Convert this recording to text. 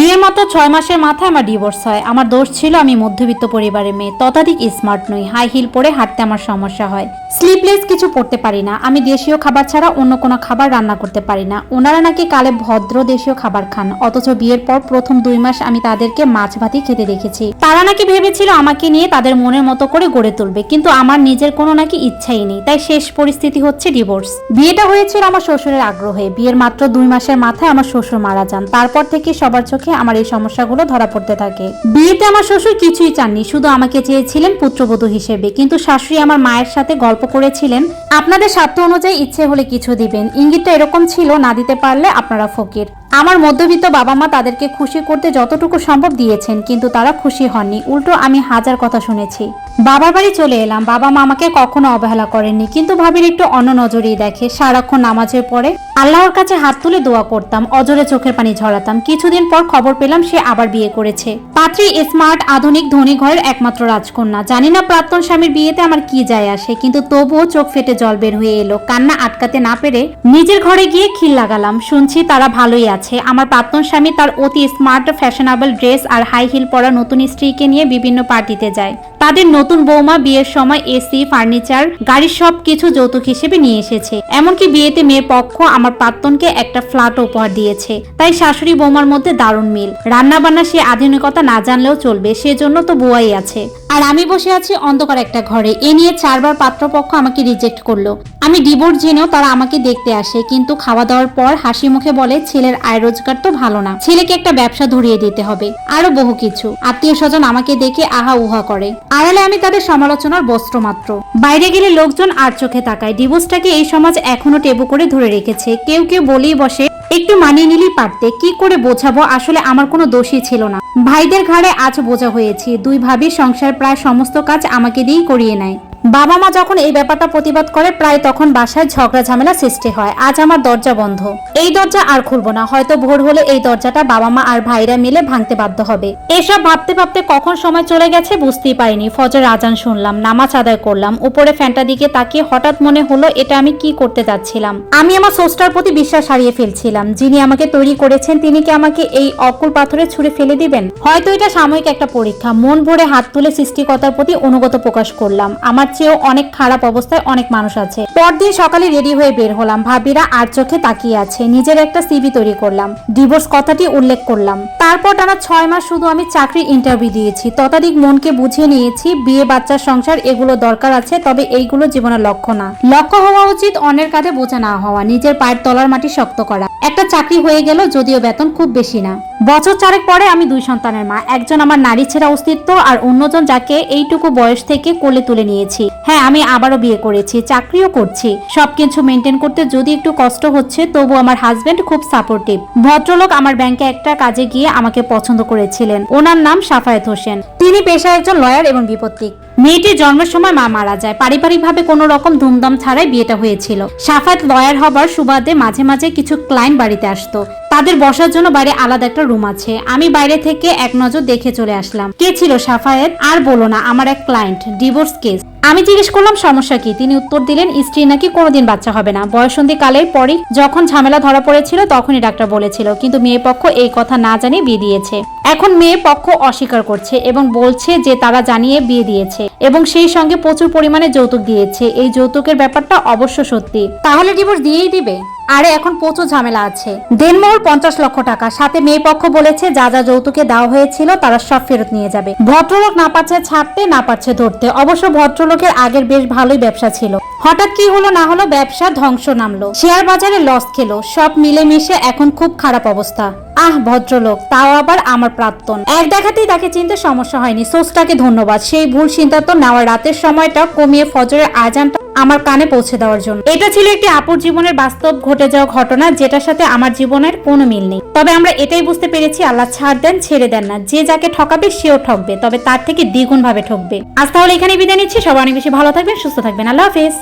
বিয়ের মতো ছয় মাসের মাথায় আমার ডিভোর্স হয়। আমার দোষ ছিল আমি মধ্যবিত্ত পরিবারের মেয়ে, ততাধিক স্মার্ট নই হাই হিল পরে হাঁটতে আমার সমস্যা হয়। স্লিপলেস কিছু পড়তে পারি না। আমি দেশীয় খাবার ছাড়া অন্য কোনো খাবার রান্না করতে পারি না। ওনারা নাকি কালে ভদ্র দেশীয় খাবার খান, অথচ বিয়ের পর প্রথম দুই মাস আমি তাদেরকে মাছ ভাতই খেতে দেখেছি। তারা নাকি ভেবেছিল আমাকে নিয়ে তাদের মনের মতো করে গড়ে তুলবে, কিন্তু আমার নিজের কোনো নাকি ইচ্ছাই নেই। তাই শেষ পরিস্থিতি হচ্ছে ডিভোর্স বিয়েটা হয়েছিল আমার শ্বশুরের আগ্রহে। বিয়ের মাত্র দুই মাসের মাথায় আমার শ্বশুর মারা যান। তারপর থেকে সবার চোখে আমার এই সমস্যাগুলো ধরা পড়তে থাকে। বিয়েতে আমার শ্বশুর কিছুই চাননি, শুধু আমাকে চেয়েছিলেন পুত্রবধূ হিসেবে। কিন্তু শাশুড়ি আমার মায়ের সাথে গল্প করেছিলেন, আপনাদের স্বার্থ অনুযায়ী ইচ্ছে হলে কিছু দিবেন। ইঙ্গিতটা এরকম ছিল, না দিতে পারলে আপনারা ফকির। আমার মধ্যবিত্ত বাবা মা তাদেরকে খুশি করতে যতটুকু সম্ভব দিয়েছেন, কিন্তু তারা খুশি হননি। উল্টো আমি হাজার কথা শুনেছি। বাবার বাড়ি চলে এলাম। বাবা মা আমাকে কখনো অবহেলা করেননি, কিন্তু ভাবির একটু অন্য নজরেই দেখে। সারাক্ষণ নামাজের পরে আল্লাহর কাছে হাত তুলে দোয়া করতাম, অজরে চোখের পানি ঝরাতাম। কিছুদিন পর খবর পেলাম সে আবার বিয়ে করেছে। পাত্রী স্মার্ট, আধুনিক, ধনী ঘরের একমাত্র রাজকন্যা। জানি না প্রাক্তন স্বামীর বিয়েতে আমার কি যায় আসে, কিন্তু তবুও চোখ ফেটে জল বের হয়ে এলো। কান্না আটকাতে না পেরে নিজের ঘরে গিয়ে খিল লাগালাম। শুনছি তারা ভালোই আছে। আমার প্রাক্তন স্বামী তার অতি স্মার্ট, ফ্যাশনেবল ড্রেস আর হাই হিল পরা নতুন স্ত্রীকে নিয়ে বিভিন্ন পার্টিতে যায়। তাদের নতুন বৌমা, বিয়ের সময় এসি, ফার্নিচার, গাড়ির সব কিছু যৌতুক হিসেবে নিয়ে এসেছে। এমনকি বিয়েতে মেয়ের পক্ষ আমার প্রাক্তনকে একটা ফ্ল্যাট উপহার দিয়েছে। তাই শাশুড়ি বৌমার মধ্যে দারুণ মিল। রান্না বান্না সে আধুনিকতা না জানলেও চলবে, সেজন্য তো বুয়াই আছে। আর আমি বসে আছি অন্ধকার একটা ঘরে। এ নিয়ে চারবার পাত্রপক্ষ আমাকে রিজেক্ট করল। আমি ডিভোর্স জেনেও তারা আমাকে দেখতে আসে, কিন্তু খাওয়া দাওয়ার পর হাসি মুখে বলে, ছেলের আয় রোজগার তো ভালো না। ছেলেকে একটা ব্যবসা ধরিয়ে দিতে হবে। আরও বহু কিছু। আত্মীয় স্বজন আমাকে দেখে আহা উহা করে। আড়ালে আমি তাদের সমালোচনার বস্ত্র মাত্র। বাইরে গেলে লোকজন আর চোখে তাকায়। ডিভোর্সটাকে এই সমাজ এখনও টেবু করে ধরে রেখেছে। কেউ কেউ বলেই বসে একটু মানিয়ে নিলেই পারতে। কি করে বোঝাবো? আসলে আমার কোনো দোষই ছিল না। ভাইদের ঘাড়ে আজ বোঝা হয়েছি। দুই ভাবি সংসার প্রায় সমস্ত কাজ আমাকে দিয়েই করিয়ে নেয়। বাবা মা যখন এই ব্যাপারটা প্রতিবাদ করে, প্রায় তখন বাসায় ঝগড়া ঝামেলা সৃষ্টি হয়। আজ আমার দরজা বন্ধ। এই দরজা আর খুলবো না। হয়তো ভোর হলে এই দরজাটা বাবা মা আর ভাইরা মিলে ভাঙতে বাধ্য হবে। এসব ভাবতে ভাবতে কখন সময় চলে গেছে বুঝতেই পারিনি। ফজর আজান শুনলাম, নামাজ আদায় করলাম, উপরে ফ্যানটা দিকে তাকিয়ে হঠাৎ মনে হলো, এটা আমি কি করতে যাচ্ছিলাম? আমি আমার সোস্টার প্রতি বিশ্বাস হারিয়ে ফেলছিলাম। যিনি আমাকে তৈরি করেছেন, তিনি কি আমাকে এই অকুল পাথরে ছুঁড়ে ফেলে দিবেন? হয়তো এটা সাময়িক একটা পরীক্ষা। মন ভরে হাত তুলে সৃষ্টিকতার প্রতি অনুগত প্রকাশ করলাম। আমার চেয়েও অনেক খারাপ অবস্থায় অনেক মানুষ আছে। পরদিন সকালে রেডি হয়ে বের হলাম। ভাবিরা আর চোখে তাকিয়ে আছে। নিজের একটা সিভি তৈরি করলাম। ডিভোর্স কথাটি উল্লেখ করলাম। তারপর টানা ছয় মাস শুধু আমি চাকরির ইন্টারভিউ দিয়েছি। ততাধিক মনকে বুঝিয়ে নিয়েছি, বিয়ে বাচ্চার সংসার এগুলো দরকার আছে, তবে এইগুলো জীবনের লক্ষ্য না। লক্ষ্য হওয়া উচিত অন্যের কাঁধে বোঝা না হওয়া, নিজের পায়ের তলার মাটি শক্ত করা। একটা চাকরি হয়ে গেল, যদিও বেতন খুব বেশি না। বছর চারেক পরে আমি দুই সন্তানের মা। একজন আমার নারী ছেঁড়া অস্তিত্ব আর অন্যজন যাকে এইটুকু বয়স থেকে কোলে তুলে নিয়েছি। হ্যাঁ আমি আবারও বিয়ে করেছি, চাকরিও করছি। সবকিছু মেনটেন করতে যদি একটু কষ্ট হচ্ছে, তবু আমার হাজবেন্ড খুব সাপোর্টিভ ভদ্রলোক আমার ব্যাংকে একটা কাজে গিয়ে আমাকে পছন্দ করেছিলেন। ওনার নাম সাফায়েত হোসেন। তিনি পেশায় একজন লয়ার এবং বিপত্তিক। মেয়েটির জন্মের সময় মা মারা যায়। পারিবারিকভাবে কোনো রকম ধুমধাম ছাড়াই বিয়েটা হয়েছিল। সাফায়েত লয়ার হবার সুবাদে মাঝে মাঝে কিছু ক্লায়েন্ট বাড়িতে আসতো। তাদের বসার জন্য বাইরে আলাদা একটা রুম আছে। আমি বাইরে থেকে এক নজর দেখে চলে আসলাম। কে ছিল সাফায়েত? আর বলো না, আমার এক ক্লায়েন্ট ডিভোর্স কেস আমি জিজ্ঞেস করলাম, সমস্যা কি? তিনি উত্তর দিলেন, স্ত্রী নাকি কোনোদিন বাচ্চা হবে না। বয়সন্ধি কালের পরই যখন ঝামেলা ধরা পড়েছিল, তখনই ডাক্তার বলেছিল, কিন্তু মেয়ে পক্ষ এই কথা না জানিয়ে বিয়ে দিয়েছে। এখন মেয়ে পক্ষ অস্বীকার করছে এবং বলছে যে তারা জানিয়ে বিয়ে দিয়েছে এবং সেই সঙ্গে প্রচুর পরিমাণে যৌতুক দিয়েছে। এই যৌতুকের ব্যাপারটা অবশ্য সত্যি। তাহলে ডিভোর্স দিয়েই দিবে? আরে, এখন প্রচুর ঝামেলা আছে। দেনমোহর পঞ্চাশ লক্ষ টাকা। সাথে মেয়ে পক্ষ বলেছে, যা যা যৌতুকে দেওয়া হয়েছিল, তারা সব ফেরত নিয়ে যাবে। ভদ্রলোক না পারছে ছাড়তে, না পারছে ধরতে। অবশ্য ভদ্রলোকের আগের বেশ ভালোই ব্যবসা ছিল। হঠাৎ কি হলো না হলো, ব্যবসা ধ্বংস নামলো। শেয়ার বাজারে লস খেলো। সব মিলেমিশে এখন খুব খারাপ অবস্থা। আহ, ভদ্রলোক, তাও আবার আমার প্রাক্তন। এক দেখাতেই তাকে চিনতে সমস্যা হয়নি। সোসটাকে ধন্যবাদ। সেই ভুল সিদ্ধান্ত নেওয়ার রাতের সময়টা কমিয়ে ফজরের আজানটা আমার কানে পৌঁছে দেওয়ার জন্য। এটা ছিল একটি আপুর জীবনের বাস্তব ঘটে যাওয়া ঘটনা, যেটার সাথে আমার জীবনের কোনো মিল নেই। তবে আমরা এটাই বুঝতে পেরেছি, আল্লাহ ছাড় দেন, ছেড়ে দেন না। যে যাকে ঠকাবে, সেও ঠকবে, তবে তার থেকে দ্বিগুণ ভাবে ঠকবে। আজ তাহলে এখানে বিদায় নিচ্ছি। সবাই অনেক বেশি ভালো থাকবেন, সুস্থ থাকবেন। আল্লাহ হাফেজ।